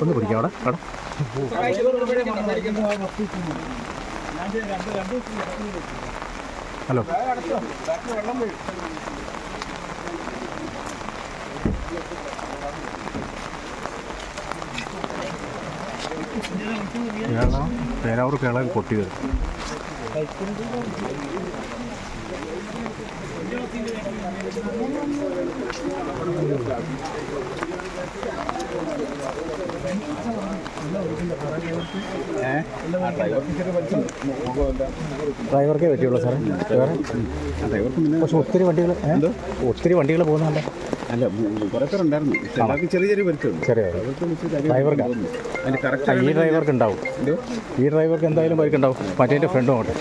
ഒന്ന് പിടിക്കാം അവിടെ അവിടെ ഹലോ പേരാവൂർ കൊട്ടി വരും. ഡ്രൈവർക്കേ പറ്റിയുള്ളൂ സാറേ. ഡ്രൈവർ പക്ഷെ ഒത്തിരി വണ്ടികൾ ഒത്തിരി വണ്ടികൾ പോകുന്നുണ്ട്? അല്ല കുറെ പേർ ഉണ്ടായിരുന്നു എല്ലാവർക്കും ചെറിയ ചെറിയ ഡ്രൈവർക്കാ? കറക്റ്റ് ഈ ഡ്രൈവർക്ക് ഉണ്ടാവും. ഈ ഡ്രൈവർക്ക് എന്തായാലും ബൈക്ക് ഉണ്ടാവും. മറ്റേ ഫ്രണ്ടും അങ്ങോട്ട്.